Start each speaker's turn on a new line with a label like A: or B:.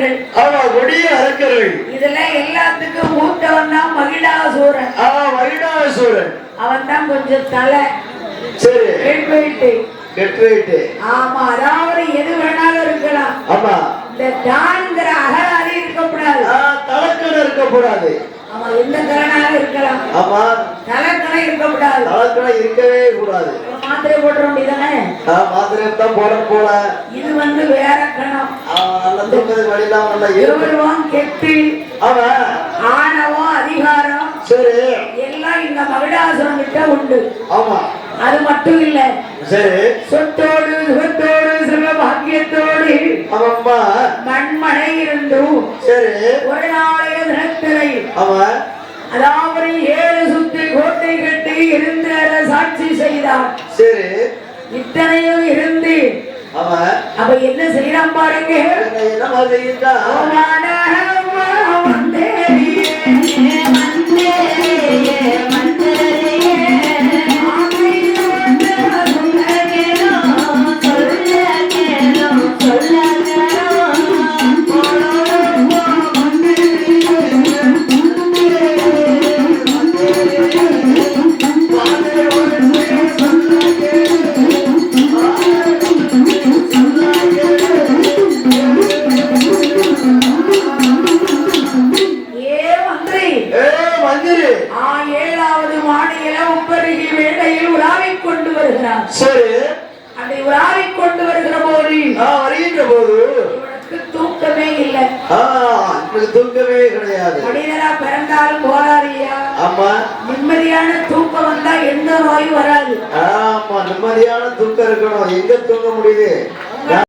A: அரக்கர்கள் ஆமா இதெல்லாம் எல்லாத்துக்கும் மூத்தவன் தான் மகிடாசூரன் ஆ மகிடாசூரன் அவன் தான் கொஞ்சம் தலை. கெட் வெயிட்டு
B: கெட் வெயிட்டு
A: ஆமா அதாவது எது வேணாலும் இருக்கலாம்.
B: ஆமா.
A: இந்த தான்ங்கிற அகராதி இருக்கக்கூடாது.
B: தலைக்கணம் இருக்கக்கூடாது.
A: ஆமா எந்த கரணாக இருக்கலாம்.
B: ஆமா.
A: தலைக்கணம் இருக்கக்கூடாது.
B: தலைக்கணம் இருக்கவே கூடாது.
A: மாத்திரை போட்டுற வேண்டியதானே?
B: மாத்திரை தான் போட போல
A: இது வந்து வேற கணம்.
B: நல்ல தூக்கத்துக்கு வழியில்லாம நல்லா
A: இருவருவம் கெட்டு
B: ஆமா
A: ஆணவம் அதிகாரம்?
B: சரி.
A: எல்லாம் இந்த மகிடாசுரம் கிட்ட உண்டு.
B: ஆமா.
A: அது மட்டும் இல்ல.
B: சரி.
A: சொத்தோடு சுகத்தோடு சிவ பாக்கியத்தோடு
B: ஆமாம்மா.
A: மண்மனை இருந்தும்
B: சரி.
A: ஒரு நாளைய தினத்தினை
B: ஆமா.
A: அதாவது ஏழு இருந்த சாட்சி செய்தார்
B: சரி.
A: இத்தனையும் இருந்து.
B: ஆமா
A: அப்ப என்ன செய்யறான் பாருங்க.
B: என்ன என்ன
A: ஆ ஏழாவது மாடியில உப்பருகி வேளையில் உலாவிக் கொண்டு வருகிறார்.
B: சரி.
A: அதை உலாவிக் கொண்டு வருகிற போது
B: நான் வருகின்ற போது.
A: தூக்கமே இல்லை.
B: தூக்கமே கிடையாது.
A: மனிதரா பிறந்தாலும் போராடியா?
B: ஆமா.
A: நிம்மதியான தூக்கம் வந்தா எந்த நோயும் வராது.
B: ஆமா நிம்மதியான தூக்கம் இருக்கணும். எங்க தூங்க முடியுது?